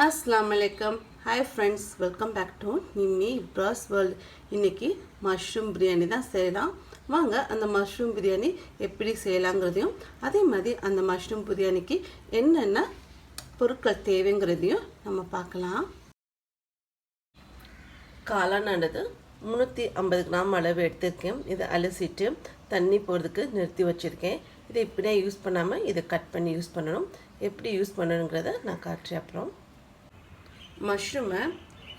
அஸ்லாம் வலைக்கம் hi friends welcome back to Nimmi bros world இன்றைக்கி மஷ்ரூம் பிரியாணி தான் செய்யலாம். வாங்க அந்த மஷ்ரூம் பிரியாணி எப்படி செய்யலாங்கிறதையும் அதே மாதிரி அந்த மஷ்ரூம் பிரியாணிக்கு என்னென்ன பொருட்கள் தேவைங்கிறதையும் நம்ம பார்க்கலாம். காளானது முந்நூற்றி ஐம்பது கிராம் அளவு எடுத்திருக்கேன். இதை அலசிட்டு தண்ணி போகிறதுக்கு நிறுத்தி வச்சுருக்கேன். இதை இப்படியே யூஸ் பண்ணாமல் இதை கட் பண்ணி யூஸ் பண்ணணும். எப்படி யூஸ் பண்ணணுங்கிறத நான் காட்டுறேன் அப்புறம். மஷ்ரூமை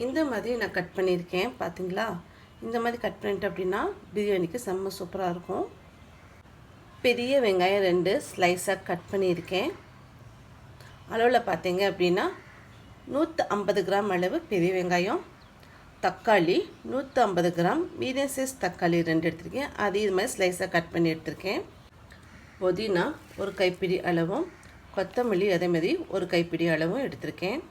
இந்த மாதிரி நான் கட் பண்ணியிருக்கேன் பார்த்தீங்களா இந்த மாதிரி கட் பண்ணிட்டேன் அப்படின்னா பிரியாணிக்கு செம்ம சூப்பராக இருக்கும். பெரிய வெங்காயம் ரெண்டு ஸ்லைஸாக கட் பண்ணியிருக்கேன். அளவில் பார்த்தீங்க அப்படின்னா நூற்றி ஐம்பது கிராம் அளவு பெரிய வெங்காயம் தக்காளி நூற்றி ஐம்பது கிராம் மீடியம் சைஸ் தக்காளி ரெண்டு எடுத்திருக்கேன். அது இது மாதிரி ஸ்லைஸாக கட் பண்ணி எடுத்திருக்கேன். புதினா ஒரு கைப்பிடி அளவும் கொத்தமல்லி அதே மாதிரி ஒரு கைப்பிடி அளவும் எடுத்திருக்கேன்.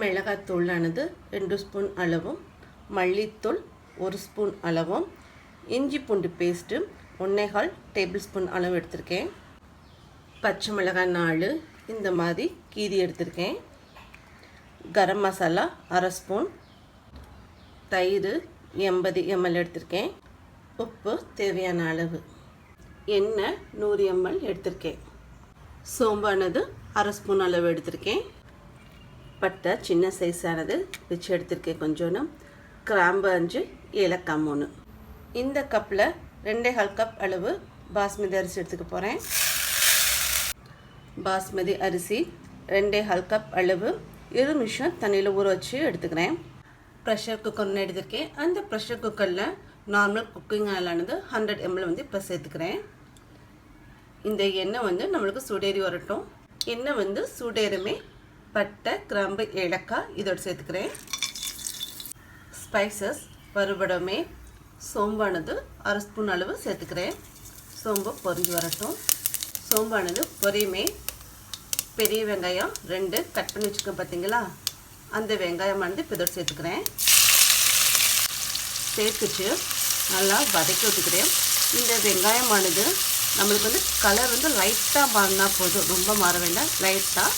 மிளகாத்தூளானது ரெண்டு ஸ்பூன் அளவும் மல்லித்தூள் ஒரு ஸ்பூன் அளவும் இஞ்சி பூண்டு பேஸ்ட்டு ஒன்றேகால் டேபிள் ஸ்பூன் அளவு எடுத்திருக்கேன். பச்சை மிளகாய் நாலு இந்த மாதிரி கீரி எடுத்திருக்கேன். கரம் மசாலா அரை ஸ்பூன் தயிர் எண்பது எம்எல் எடுத்திருக்கேன். உப்பு தேவையான அளவு. எண்ணெய் நூறு எம்எல் எடுத்திருக்கேன். சோம்பானது அரை ஸ்பூன் அளவு எடுத்திருக்கேன். பட்டை சின்ன சைஸானது வச்சு எடுத்திருக்கேன் கொஞ்சோன்னு கிராம்பு அஞ்சு ஏலக்காய் மூணு. இந்த கப்பில் ரெண்டே கால் கப் அளவு பாஸ்மதி அரிசி எடுத்துக்க போகிறேன் பாஸ்மதி அரிசி ரெண்டே கால் கப் அளவு இரு நிமிஷம் தண்ணியில் ஊற வச்சு எடுத்துக்கிறேன். ப்ரெஷர் குக்கர் ஒன்று எடுத்திருக்கேன். அந்த ப்ரெஷர் குக்கரில் நார்மல் குக்கிங் ஆயிலானது ஹண்ட்ரட் எம்எல் வந்து இப்போ சேர்த்துக்கிறேன். இந்த எண்ணெய் வந்து நம்மளுக்கு சுடேறி வரட்டும். எண்ணெய் வந்து சுடேறுமே பட்டை கிராம்பு ஏலக்காய் இதோடு சேர்த்துக்கிறேன். ஸ்பைசஸ் வறுபடமே சோம்பானது அரை ஸ்பூன் அளவு சேர்த்துக்கிறேன். சோம்பு பொறிஞ்சு வரட்டும். சோம்பானது பொரியுமே பெரிய வெங்காயம் ரெண்டு கட் பண்ணி வச்சுக்கோங்க பார்த்தீங்களா அந்த வெங்காயமானது இப்போ இதோடு சேர்த்துக்கிறேன். சேர்த்துச்சு நல்லா வதக்கி விட்டுக்கிறேன். இந்த வெங்காயமானது நம்மளுக்கு வந்து கலர் வந்து லைட்டாக மாறினா போதும். ரொம்ப மாற வேண்டாம். லைட்டாக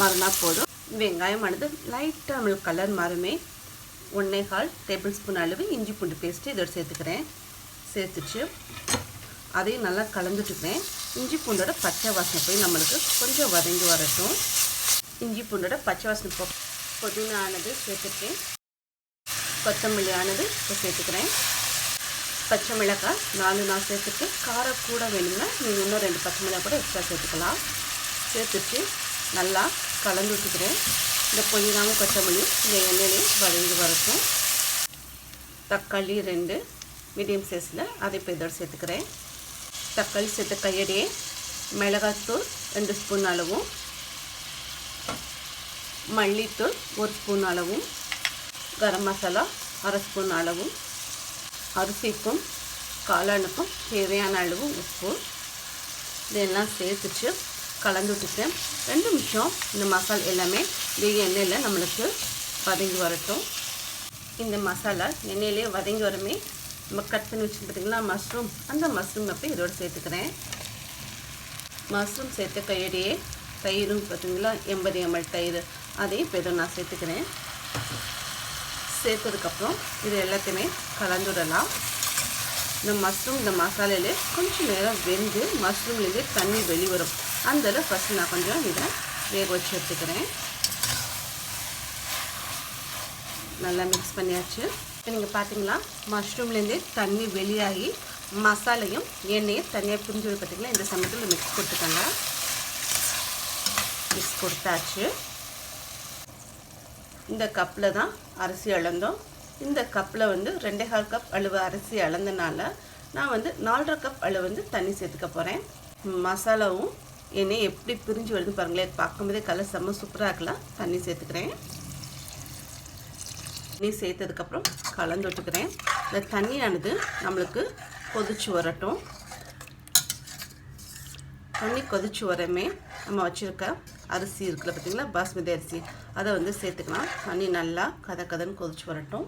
மாறினா போதும். வெங்காயமானது லைட்டாக நம்மளுக்கு கலர் மாறுமே ஒன்றே கால் டேபிள் ஸ்பூன் அளவு இஞ்சி பூண்டு பேஸ்ட்டு இதோட சேர்த்துக்கிறேன். சேர்த்துச்சு அதையும் நல்லா கலந்துட்டுக்கிறேன். இஞ்சி பூண்டோட பச்சை வாசனை போய் நம்மளுக்கு கொஞ்சம் வதங்கி வரட்டும். இஞ்சி பூண்டோட பச்சை வாசனை போ புதினானது சேர்த்துருக்கேன் கொத்தமல்லி ஆனது இப்போ சேர்த்துக்கிறேன். பச்சை மிளகாய் நாலு நான் சேர்த்துட்டு காரம் கூட வேணும்னா நீங்கள் இன்னும் ரெண்டு பச்சை மிளகாய் கூட எக்ஸ்ட்ரா சேர்த்துக்கலாம். சேர்த்துட்டு நல்லா கலந்து விட்டுக்கிறேன். இந்த புதினாவும் கொத்தமல்லியும் இந்த எண்ணெயிலையும் வதங்கி வரட்டும். தக்காளி ரெண்டு மீடியம் சைஸில் அதை இப்போ இதோடு சேர்த்துக்கிறேன். தக்காளி சேர்த்த கையடியே மிளகாத்தூள் ரெண்டு ஸ்பூன் அளவும். மல்லித்தூள் ஒரு ஸ்பூன் அளவும். கரம் மசாலா அரை ஸ்பூன் அளவும். அரிசிக்கும் காளானுக்கும் தேவையான அளவு உப்பு. இதெல்லாம் சேர்த்துச்சு கலந்து விட்டுட்டு ரெண்டு நிமிஷம் இந்த மசாலா எல்லாமே இந்த எண்ணெயில் நம்மளுக்கு வதங்கி வரட்டும். இந்த மசாலா எண்ணெயிலே வதங்கி வரமே நம்ம கட் பண்ணி வச்சு பார்த்தீங்களா மஷ்ரூம் அந்த மஷ்ரூம் அப்போ இதோடு சேர்த்துக்கிறேன். மஷ்ரூம் சேர்த்த கையடியே தயிரும் பார்த்தீங்களா எண்பது எம்எல் தயிர். அதையும் இப்போ இதோ நான் சேர்த்துக்கிறேன். சேர்த்ததுக்கப்புறம் இது எல்லாத்தையுமே கலந்துடலாம் இந்த மஷ்ரூம் இந்த மசாலையிலே கொஞ்சம் நேரம் வெந்து மஷ்ரூம்லேருந்து தண்ணி வெளிவரும். அந்த ஃபஸ்ட்டு நான் கொஞ்சம் இதை வேக வச்சு எடுத்துக்கிறேன். நல்லா மிக்ஸ் பண்ணியாச்சு. இப்போ நீங்கள் பார்த்தீங்களா மஷ்ரூம்லேருந்து தண்ணி வெளியாகி மசாலையும் எண்ணெயும் தனியாக பிரிஞ்சு பார்த்தீங்களா இந்த சமயத்தில் மிக்ஸ் கொடுத்துக்கோங்க. மிக்ஸ் கொடுத்தாச்சு. இந்த கப்பில் தான் அரிசி அளந்தோம். இந்த கப்பில் வந்து ரெண்டே கால் கப் அளவு அரிசி அளந்தனால நான் வந்து நாலரை கப் அளவு வந்து தண்ணி சேர்த்துக்க போகிறேன் மசாலாவும் எண்ணெய் எப்படி பிரிஞ்சு வருது பாருங்களேன். பார்க்கும்போதே கலர் செம்ம சூப்பராக இருக்கலாம். தண்ணி சேர்த்துக்கிறேன். தண்ணி சேர்த்ததுக்கப்புறம் கலந்து விட்டுக்கிறேன். இந்த தண்ணியானது நம்மளுக்கு கொதிச்சு வரட்டும். தண்ணி கொதிச்சு வரமே நம்ம வச்சுருக்க அரிசி இருக்குல்ல பார்த்தீங்களா பாஸ்மதி அரிசி. அதை வந்து சேர்த்துக்கலாம். தண்ணி நல்லா கதை கதன்னு கொதிச்சு வரட்டும்.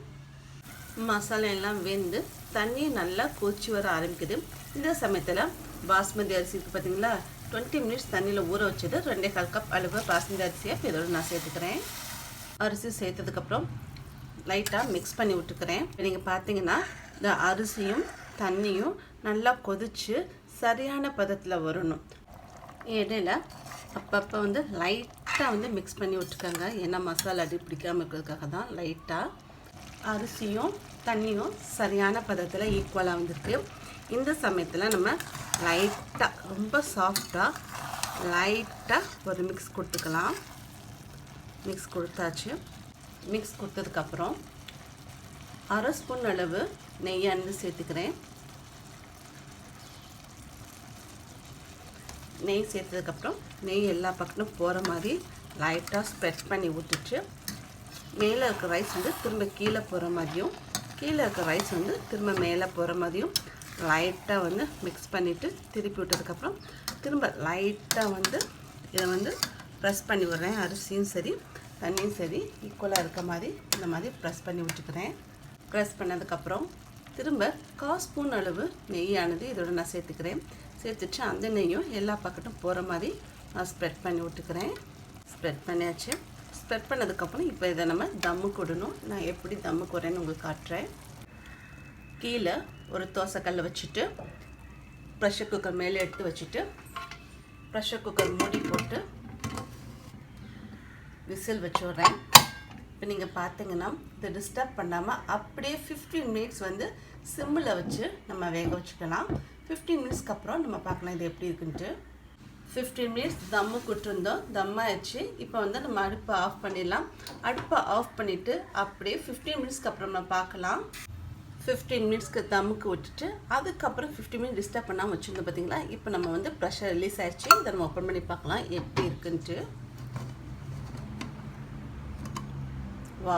மசாலா எல்லாம் வெந்து தண்ணி நல்லா கொதிச்சு வர ஆரம்பிக்குது. இந்த சமயத்தில் பாஸ்மதி அரிசி இருக்குது பார்த்திங்களா டுவெண்ட்டி மினிட்ஸ் தண்ணியில் ஊற வச்சது ரெண்டே கால் கப் அளவு பாசந்த அரிசியை இதோடு நான் சேர்த்துக்கிறேன். அரிசி சேர்த்ததுக்கப்புறம் லைட்டாக மிக்ஸ் பண்ணி விட்டுக்கிறேன். இப்போ நீங்கள் பார்த்தீங்கன்னா இந்த அரிசியும் தண்ணியும் நல்லா கொதித்து சரியான பதத்தில் வரணும். இடையில அப்பப்போ வந்து லைட்டாக வந்து மிக்ஸ் பண்ணி விட்டுக்கோங்க. ஏன்னா மசாலா அடி பிடிக்காமல் இருக்கிறதுக்காக தான் லைட்டாக அரிசியும் தண்ணியும் சரியான பதத்தில் ஈக்குவலாக வந்துருக்கு. இந்த சமயத்தில் நம்ம லைட்டாக ரொம்ப சாஃப்டாக லைட்டாக ஒரு மிக்ஸ் கொடுத்துக்கலாம். மிக்ஸ் கொடுத்தாச்சு. மிக்ஸ் கொடுத்ததுக்கப்புறம் அரை ஸ்பூன் அளவு நெய்யானது சேர்த்துக்கிறேன். நெய் சேர்த்ததுக்கப்புறம் நெய் எல்லா பக்கமும் போகிற மாதிரி லைட்டாக ஸ்ப்ரெட் பண்ணி விட்டுட்டு மேலே இருக்க ரைஸ் வந்து திரும்ப கீழே போகிற மாதிரியும் கீழே இருக்க ரைஸ் வந்து திரும்ப மேலே போகிற மாதிரியும் லைட்டாக வந்து மிக்ஸ் பண்ணிவிட்டு திருப்பி விட்டதுக்கப்புறம் திரும்ப லைட்டாக வந்து இதை வந்து ப்ரெஸ் பண்ணி விடுறேன். அரிசியும் சரி தண்ணியும் சரி ஈக்குவலாக இருக்க மாதிரி இந்த மாதிரி ப்ரெஸ் பண்ணி விட்டுக்கிறேன். ப்ரெஸ் பண்ணதுக்கப்புறம் திரும்ப கால் ஸ்பூன் அளவு நெய்யானது இதோட நான் சேர்த்துக்கிறேன். சேர்த்துட்டு அந்த நெய்யும் எல்லா பக்கட்டும் போகிற மாதிரி நான் ஸ்ப்ரெட் பண்ணி விட்டுக்கிறேன். ஸ்ப்ரெட் பண்ணியாச்சு. ஸ்ப்ரெட் பண்ணதுக்கப்புறம் இப்போ இதை நம்ம தம்முக்கு விடணும். நான் எப்படி தம்முக்கு வரேன்னு உங்களுக்கு காட்டுறேன். கீழே ஒரு தோசைக்கல்லை வச்சுட்டு ப்ரெஷர் குக்கர் மேலே எடுத்து வச்சுட்டு ப்ரெஷர் குக்கர் மூடி போட்டு விசில் வச்சு விட்றேன் இப்போ நீங்கள் பார்த்தீங்கன்னா இதை டிஸ்டர்ப் பண்ணாமல் அப்படியே ஃபிஃப்டீன் மினிட்ஸ் வந்து சிம்மில் வச்சு நம்ம வேக வச்சுக்கலாம். ஃபிஃப்டீன் மினிட்ஸ்க்கு அப்புறம் நம்ம பார்க்கலாம் இது எப்படி இருக்குன்ட்டு. ஃபிஃப்டீன் மினிட்ஸ் தம்மு கொடுத்துருந்தோம். தம் ஆயிடுச்சு. இப்போ வந்து நம்ம அடுப்பை ஆஃப் பண்ணிடலாம். அடுப்பை ஆஃப் பண்ணிவிட்டு அப்படியே ஃபிஃப்டீன் மினிட்ஸ்க்கு அப்புறம் நம்ம பார்க்கலாம். ஃபிஃப்டீன் மினிட்ஸ்க்கு தமுக்கு விட்டுட்டு அதுக்கப்புறம் ஃபிஃப்டி மினிட் டிஸ்டர்ப் பண்ணாமல் வச்சுருந்தோம் பார்த்தீங்களா இப்போ நம்ம வந்து ப்ரெஷர் ரிலீஸ் ஆகிடுச்சு இதை நம்ம ஓப்பன் பண்ணி பார்க்கலாம். எப்படி இருக்குன்ட்டு. வா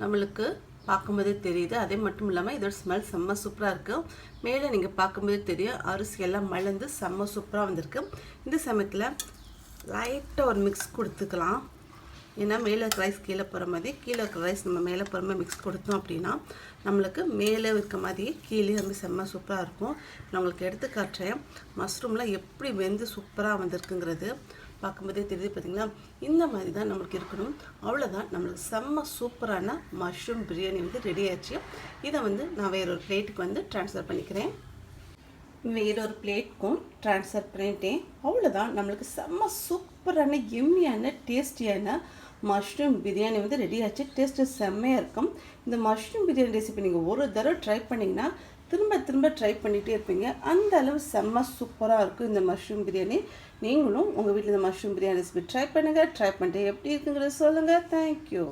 நம்மளுக்கு பார்க்கும்போதே தெரியுது. அதே மட்டும் இல்லாமல் இதோட ஸ்மெல் செம்ம சூப்பராக இருக்குது மேலே நீங்கள் பார்க்கும்போதே தெரியும். அரிசி எல்லாம் மலர்ந்து செம்ம சூப்பராக வந்திருக்கு. இந்த சமயத்தில் லைட்டாக ஒரு மிக்ஸ் கொடுத்துக்கலாம். ஏன்னா மேலே ரைஸ் கீழே போகிற மாதிரி கீழே இருக்கிற ரைஸ் நம்ம மேலே போகிற மாதிரி மிக்ஸ் கொடுத்தோம் அப்படின்னா நம்மளுக்கு மேலே இருக்க மாதிரி கீழே வந்து செம்ம சூப்பராக இருக்கும். நான் உங்களுக்கு எடுத்து காட்டுறேன். மஷ்ரூம்லாம் எப்படி வெந்து சூப்பராக வந்திருக்குங்கிறது பார்க்கும்போதே தெரியுது பார்த்தீங்களா? இந்த மாதிரி தான் நம்மளுக்கு இருக்கணும். அவ்வளோதான் நம்மளுக்கு செம்ம சூப்பரான மஷ்ரூம் பிரியாணி வந்து ரெடி ஆச்சு. இதை வந்து நான் வேற ஒரு பிளேட்டுக்கு வந்து ட்ரான்ஸ்ஃபர் பண்ணிக்கிறேன். வேறொரு பிளேட்க்கும் ட்ரான்ஸ்ஃபர் பண்ணிட்டேன். அவ்வளோதான் நம்மளுக்கு செம்ம சூப்பரான எம்மியான டேஸ்டியான மஷ்ரூம் பிரியாணி வந்து ரெடி ஆச்சு. டேஸ்ட்டு செம்மையாக இருக்கும். இந்த மஷ்ரூம் பிரியாணி ரெசிபி நீங்கள் ஒரு தடவை ட்ரை பண்ணிங்கன்னா திரும்ப திரும்ப ட்ரை பண்ணிகிட்டே இருப்பீங்க. அந்த அளவு செம்ம சூப்பராக இருக்கும் இந்த மஷ்ரூம் பிரியாணி நீங்களும் உங்கள் வீட்டில் இந்த மஷ்ரூம் பிரியாணி ரெசிபி ட்ரை பண்ணுங்கள் ட்ரை பண்ணிட்டு எப்படி இருக்குங்கிறத சொல்லுங்கள் தேங்க்யூ